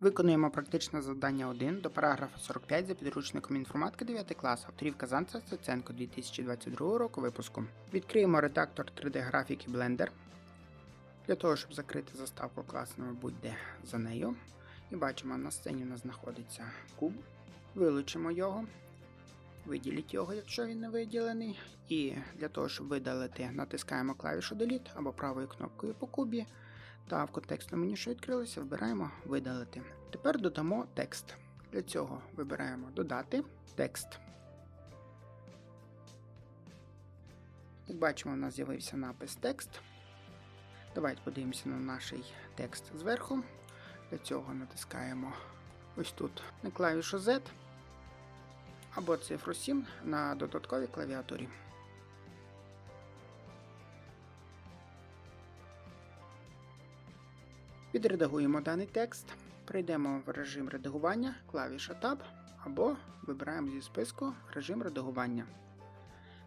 Виконуємо практичне завдання 1 до параграфа 45 за підручником інформатики 9 клас, авторів Казанця Стеценко 2022 року випуску. Відкриємо редактор 3D графіки Blender для того, щоб закрити заставку класною будь-де за нею. І бачимо, на сцені у нас знаходиться куб. Вилучимо його, виділіть його, якщо він не виділений. І для того, щоб видалити, натискаємо клавішу Delete або правою кнопкою по кубі. Та в контекстному меню, що відкрилося, вибираємо видалити. Тепер додамо текст. Для цього вибираємо Додати текст. Як бачимо, у нас з'явився напис текст. Давайте подивимося на наш текст зверху. Для цього натискаємо ось тут на клавішу Z або цифру 7 на додатковій клавіатурі. Відредагуємо даний текст, перейдемо в режим редагування, клавіша Tab або вибираємо зі списку режим редагування.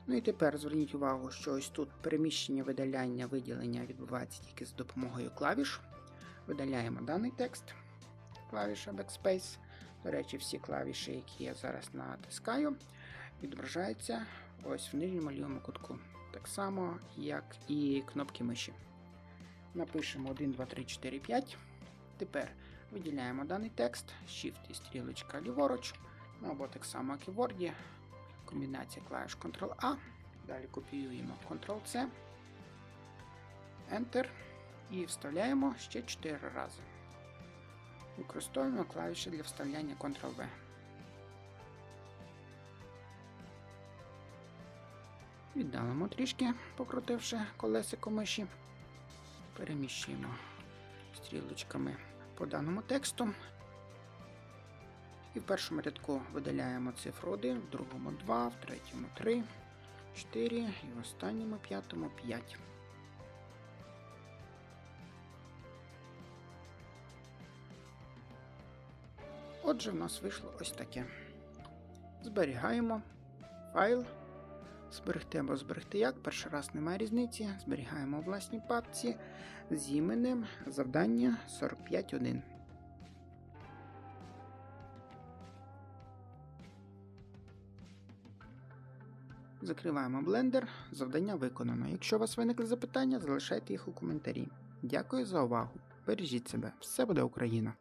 Ну і тепер зверніть увагу, що ось тут переміщення, видаляння, виділення відбувається тільки з допомогою клавіш. Видаляємо даний текст, клавіша Backspace. До речі, всі клавіші, які я зараз натискаю, відображаються ось в нижньому лівому кутку. Так само, як і кнопки миші. Напишемо 1, 2, 3, 4, 5. Тепер виділяємо даний текст, Shift і стрілочка ліворуч, ну або так само, як і в Word, комбінація клавіш Ctrl-A. Далі копіюємо Ctrl-C, Enter і вставляємо ще 4 рази. Використовуємо клавіші для вставляння Ctrl-V. Віддалимо трішки, покрутивши колесико миші. Переміщуємо стрілочками по даному тексту. І в першому рядку видаляємо цифру 1, в другому 2, в третьому 3, 4 і в останньому п'ятому 5. Отже, в нас вийшло ось таке. Зберігаємо файл. Зберегти або зберегти як, перший раз немає різниці. Зберігаємо у власній папці з іменем завдання 45.1. Закриваємо блендер. Завдання виконано. Якщо у вас виникли запитання, залишайте їх у коментарі. Дякую за увагу. Бережіть себе. Все буде Україна!